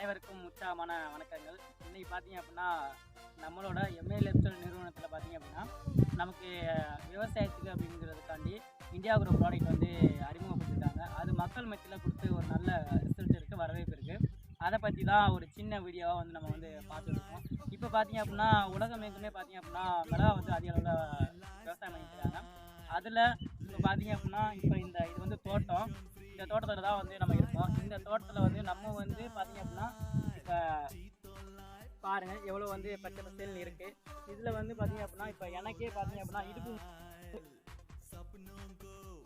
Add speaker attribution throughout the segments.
Speaker 1: அனைவருக்கும் உற்சாகமான வணக்கங்கள். இன்னைக்கு பார்த்தீங்க அப்படின்னா நம்மளோட எம்ஏஎல்எஃப்எல் நிறுவனத்தில் பார்த்தீங்க அப்படின்னா நமக்கு விவசாயத்துக்கு அப்படிங்கிறதுக்காண்டி இந்தியா ஒரு ப்ராடக்ட் வந்து அறிமுகப்படுத்திருக்காங்க. அது மக்கள் மத்தியில் கொடுத்து ஒரு நல்ல ரிசல்ட் இருக்குது வரவேற்பு இருக்குது அதை பற்றி தான் ஒரு சின்ன வீடியோவாக வந்து நம்ம வந்து பார்த்துருக்கோம் இப்போ பார்த்தீங்க அப்படின்னா உலகம் எங்குமே பார்த்தீங்க அப்படின்னா மிளகா வந்து அதிக அளவில் விவசாயம் பண்ணிட்டு அதில் இப்போ பார்த்தீங்க அப்படின்னா இப்போ இந்த இது வந்து தோட்டம். இந்த தோட்டத்தில் தான் வந்து நம்ம இருக்கோம். இந்த தோட்டத்தில் வந்து நம்ம வந்து பார்த்தீங்க பாருங்க எவ்வளோ வந்து பச்சை பசேல்னு இருக்கு. இதில் வந்து பார்த்தீங்க அப்படின்னா இப்போ எனக்கே பார்த்தீங்க அப்படின்னா இடுப்பு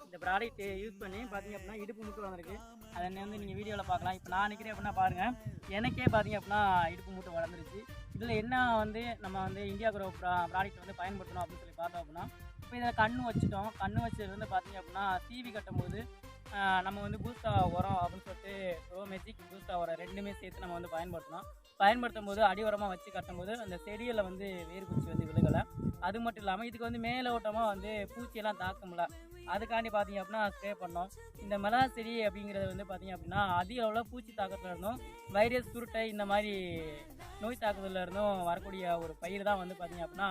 Speaker 1: இந்த ப்ராடக்ட் யூஸ் பண்ணி பார்த்தீங்க அப்படின்னா இடுப்பு மூட்டு வந்திருக்கு. அதை வந்து நீங்கள் வீடியோவில் பார்க்கலாம். இப்போ நான் நினைக்கிறேன் அப்படின்னா பாருங்கள் எனக்கே பார்த்தீங்க அப்படின்னா இடுப்பு மூட்டு வளர்ந்துருச்சு. இதில் என்ன வந்து நம்ம வந்து இந்தியா குரோ ப்ராடக்ட் வந்து பயன்படுத்தணும் அப்படின்னு சொல்லி பார்த்தோம் அப்படின்னா இப்போ இதில் கண்ணு வச்சுட்டோம். கண்ணு வச்சது வந்து பார்த்தீங்க அப்படின்னா டிவி கட்டும்போது நம்ம வந்து பூஸ்டா உரம் அப்படின்னு சொல்லிட்டு ப்ரோ உரம் ரெண்டுமே சேர்த்து நம்ம வந்து பயன்படுத்தணும். பயன்படுத்தும் போது அடி உரமாக வச்சு கட்டும்போது அந்த செடியில் வந்து வேர் பூச்சி வந்து விழுகலை. அது மட்டும் இல்லாமல் இதுக்கு வந்து மேலோட்டமாக வந்து பூச்சியெல்லாம் தாக்கும்ல. அதுக்காண்டி பார்த்தீங்க அப்படின்னா ஸ்ப்ரே பண்ணோம். இந்த மிளகா செடி அப்படிங்கிறது வந்து பார்த்தீங்க அப்படின்னா அதிக அளவில் பூச்சி தாக்கத்தில் இருந்தும் வைரஸ் சுருட்டை இந்த மாதிரி நோய் தாக்குதலில் இருந்தும் வரக்கூடிய ஒரு பயிர் தான் வந்து பார்த்தீங்க அப்படின்னா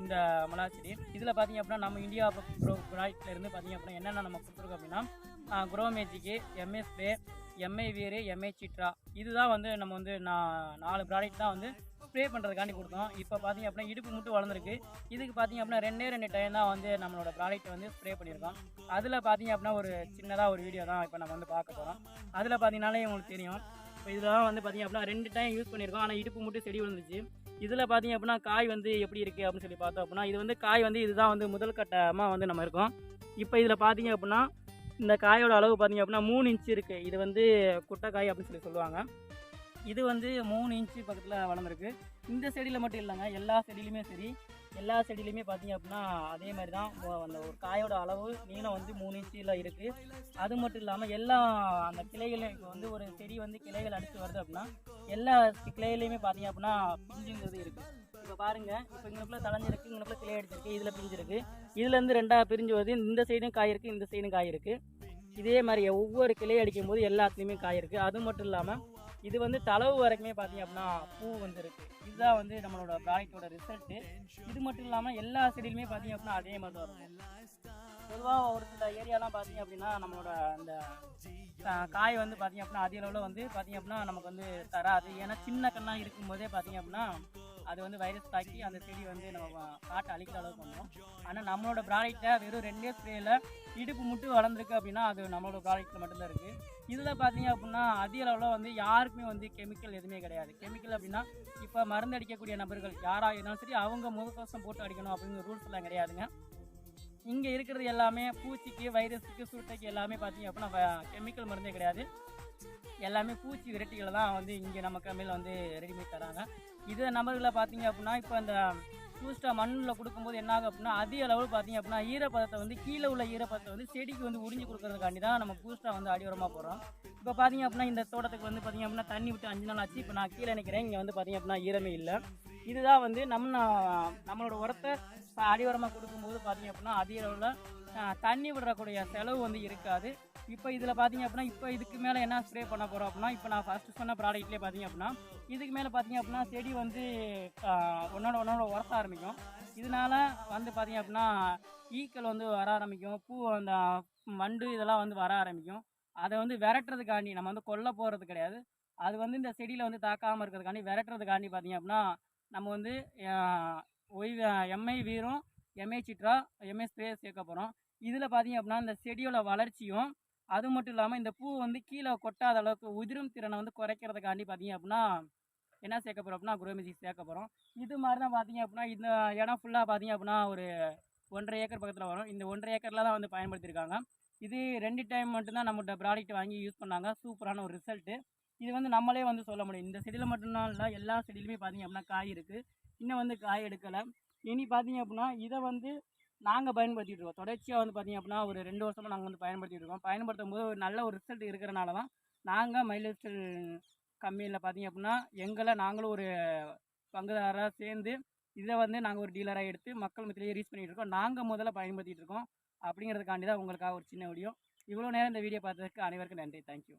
Speaker 1: இந்த மிளகா செடி. இதில் பார்த்தீங்க அப்படின்னா நம்ம இந்தியா ப்ரோ ப்ராடக்ட்லேருந்து பார்த்தீங்க அப்படின்னா என்னென்ன நம்ம கொடுத்துருக்கோம் அப்படின்னா குரோ மேஜிக்கு எம்ஐ வீரு எம்ஐ சிட்ரா இதுதான் வந்து நம்ம வந்து நான் நாலு ப்ராடக்ட் தான் வந்து ஸ்ப்ரே பண்ணுறதுக்காண்டி கொடுத்தோம். இப்போ பார்த்தீங்க அப்படின்னா இடுப்பு மட்டும் வளர்ந்துருக்கு. இதுக்கு பார்த்தீங்க அப்படின்னா ரெண்டே ரெண்டு டைம் தான் வந்து நம்மளோட ப்ராடக்ட்டை வந்து ஸ்ப்ரே பண்ணியிருக்கோம். அதில் பார்த்தீங்க அப்படின்னா ஒரு சின்னதாக ஒரு வீடியோ தான் இப்போ நம்ம வந்து பார்க்க போகிறோம் அதில் பார்த்தீங்கனாலே உங்களுக்கு தெரியும். இப்போ இதெல்லாம் வந்து பார்த்தீங்க அப்படின்னா ரெண்டு டைம் யூஸ் பண்ணியிருக்கோம். ஆனால் இடுப்பு மட்டும் செடி விழுந்துச்சு இதில் பார்த்தீங்க அப்படின்னா காய் வந்து எப்படி இருக்குது அப்படின்னு சொல்லி பார்த்தோம் அப்படின்னா இது வந்து காய் வந்து இதுதான் வந்து முதல் கட்டமாக வந்து நம்ம இருக்கோம். இப்போ இதில் பார்த்தீங்க அப்படின்னா இந்த காயோட அளவு பார்த்திங்க அப்படின்னா மூணு இன்ச்சு இருக்குது இது வந்து குட்டைக்காய் அப்படின்னு சொல்லி சொல்லுவாங்க. இது வந்து மூணு இன்ச்சு பக்கத்தில் வளர்ந்துருக்கு. இந்த செடியில் மட்டும் இல்லைங்க எல்லா செடியிலுமே சரி. எல்லா செடியிலையுமே பார்த்திங்க அப்படின்னா அதே மாதிரி தான் அந்த ஒரு காயோட அளவு நீளம் வந்து மூணு இன்ச்சில் இருக்குது அது மட்டும் இல்லாமல் எல்லா அந்த கிளைகளையும் இப்போ வந்து ஒரு செடி வந்து கிளைகள் அடித்து வருது அப்படின்னா எல்லா கிளையிலையுமே பார்த்திங்க அப்படின்னா பிஞ்சுங்கிறது இருக்குது இப்போ பாருங்க. இப்போ இங்கே தளைஞ்சிருக்கு இங்கனக்குள்ள கிளை அடிச்சிருக்கு இதில் பிரிஞ்சிருக்கு. இதுலேருந்து ரெண்டாக பிரிஞ்சு வருது. இந்த சைடும் காய் இருக்குது இந்த சைடும் காய் இருக்குது இதே மாதிரி ஒவ்வொரு கிளை அடிக்கும் போது எல்லாத்துலேயுமே காய் இருக்குது அது மட்டும் இல்லாமல் இது வந்து தளவு வரைக்குமே பார்த்தீங்க அப்படின்னா பூ வந்துருக்கு. இதுதான் வந்து நம்மளோட ப்ராடக்டோட ரிசல்ட்டு இது மட்டும் இல்லாமல் எல்லா செடியிலுமே பார்த்தீங்க அப்படின்னா அதே மாதிரி தான் பொதுவாக ஒரு சில ஏரியாலாம் பார்த்தீங்க அப்படின்னா நம்மளோட அந்த காய் வந்து பார்த்தீங்க அப்படின்னா அதிக அளவில் வந்து பார்த்தீங்க அப்படின்னா நமக்கு வந்து தராது. ஏன்னா சின்ன கண்ணாக இருக்கும்போதே பார்த்தீங்க அப்படின்னா அது வந்து வைரஸ் தாக்கி அந்த செடி வந்து நம்ம காட்டை அழிக்கிற அளவுக்கு வந்துடும் ஆனால் நம்மளோட ப்ராடக்ட்டை வெறும் ரெண்டே ஸ்ப்ரேயில் இடுப்பு மட்டும் வளர்ந்துருக்கு அப்படின்னா அது நம்மளோட ப்ராடக்ட்டில் மட்டும்தான் இருக்குது இதில் பார்த்தீங்க அப்படின்னா அதிக அளவில் வந்து யாருக்குமே வந்து கெமிக்கல் எதுவுமே கிடையாது. கெமிக்கல் அப்படின்னா இப்போ மருந்து அடிக்கக்கூடிய நபர்கள் யாராக இருந்தாலும் சரி அவங்க முகக்கவசம் போட்டு அடிக்கணும் அப்படிங்கிற ரூல்ஸ் எல்லாம் கிடையாதுங்க. இங்கே இருக்கிறது எல்லாமே பூச்சிக்கு வைரஸுக்கு சுருட்டைக்கு எல்லாமே பார்த்தீங்க அப்படின்னா கெமிக்கல் மருந்தே கிடையாது. எல்லாமே பூச்சி விரட்டிகளை தான் வந்து இங்கே நம்ம கம்மியில் வந்து ரெடிமேட் தராங்க. இதே நபர்களை பார்த்தீங்க அப்படின்னா இப்போ அந்த பூஸ்டாக மண்ணில் கொடுக்கும்போது என்ன ஆகும் அப்படின்னா அதிக அளவில் பார்த்தீங்க அப்படின்னா ஈரப்பதத்தை வந்து கீழே உள்ள ஈரப்பதத்தை வந்து செடிக்கு வந்து உறிஞ்சு கொடுக்கறதுக்காண்டி தான் நம்ம பூஸ்டாக வந்து அடிவரமாக போடுறோம். இப்போ பார்த்தீங்க அப்படின்னா இந்த தோட்டத்துக்கு வந்து பார்த்தீங்க அப்படின்னா தண்ணி விட்டு அஞ்சு நாள் ஆச்சு. இப்போ நான் கீழே நினைக்கிறேன் இங்கே வந்து பார்த்தீங்க அப்படின்னா ஈரமே இல்லை. இதுதான் வந்து நம்ம நம்மளோட உரத்தை அடிவரமாக கொடுக்கும்போது பார்த்தீங்க அப்படின்னா அதிக அளவில் தண்ணி விடுறக்கூடிய செலவு வந்து இருக்காது. இப்போ இதில் பார்த்தீங்க அப்படின்னா இப்போ இதுக்கு மேலே என்ன ஸ்ப்ரே பண்ண போகிறோம் அப்படின்னா இப்போ நான் ஃபஸ்ட்டு சொன்ன ப்ராடக்ட்லேயே பார்த்தீங்க அப்படின்னா இதுக்கு மேலே பார்த்தீங்க அப்படின்னா செடி வந்து ஆஹ், ஒன்னோட ஒன்னோட உரத்த ஆரம்பிக்கும். இதனால வந்து பார்த்தீங்க அப்படின்னா ஈக்கள் வந்து வர ஆரம்பிக்கும் பூ அந்த வண்டு இதெல்லாம் வந்து வர ஆரம்பிக்கும். அதை வந்து விரட்டுறதுக்காண்டி நம்ம வந்து கொல்ல போகிறது கிடையாது. அது வந்து இந்த செடியில் வந்து தாக்காமல் இருக்கிறதுக்காண்டி விரட்டுறதுக்காண்டி பார்த்தீங்க அப்படின்னா நம்ம வந்து ஒய்வு ஒய் எம்ஐ வீரும் எம்ஐ சிட்ரா எம்ஐ ஸ்ப்ரே சேர்க்க போகிறோம் இதில் பார்த்தீங்க அப்படின்னா இந்த செடியோட வளர்ச்சியும் அது மட்டும் இல்லாமல் இந்த பூ வந்து கீழே கொட்டாத அளவுக்கு உதிரும் திறனை வந்து குறைக்கிறதுக்காண்டி பார்த்தீங்க அப்படின்னா என்ன சேர்க்க போகிறோம் அப்படின்னா குரோமிஜிக் சேர்க்க போகிறோம் இது மாதிரி தான் பார்த்தீங்க அப்படின்னா இந்த இடம் ஃபுல்லாக பார்த்தீங்க அப்படின்னா ஒரு ஒன்றரை ஏக்கர் பக்கத்தில் வரும். இந்த ஒன்றரை ஏக்கரில் தான் வந்து பயன்படுத்தியிருக்காங்க இது ரெண்டு டைம் மட்டும்தான் நம்மகிட்ட ப்ராடக்ட் வாங்கி யூஸ் பண்ணாங்க. சூப்பரான ஒரு ரிசல்ட்டு இது வந்து நம்மளே வந்து சொல்ல முடியும். இந்த செடியில் மட்டும்தான் இல்லை எல்லா செடியிலுமே பார்த்தீங்க அப்படின்னா காய் இருக்குது இன்னும் வந்து காய் எடுக்கலை. இனி பார்த்தீங்க அப்படின்னா இதை வந்து நாங்கள் பயன்படுத்திட்டு இருக்கோம் தொடர்ச்சியாக வந்து பார்த்தீங்க அப்படின்னா ஒரு ரெண்டு வருஷமாக நாங்கள் வந்து பயன்படுத்திட்டு இருக்கோம் பயன்படுத்தும் போது ஒரு நல்ல ஒரு ரிசல்ட் இருக்கிறனால தான் நாங்கள் மைலேஜ் கம்பெனியில் பார்த்தீங்க அப்படின்னா எங்களை நாங்களும் ஒரு பங்குதாரராக சேர்ந்து இதை வந்து நாங்கள் ஒரு டீலராக எடுத்து மக்கள் மத்தியிலேயே ரீச் பண்ணிகிட்டு இருக்கோம் நாங்கள் முதல்ல பயன்படுத்திகிட்டு இருக்கோம் அப்படிங்கிறதுக்காண்டி தான் உங்களுக்காக ஒரு சின்ன வீடியோ இவ்வளோ நேரம் இந்த வீடியோ பார்த்ததுக்கு அனைவருக்கும் நன்றி. தேங்க்யூ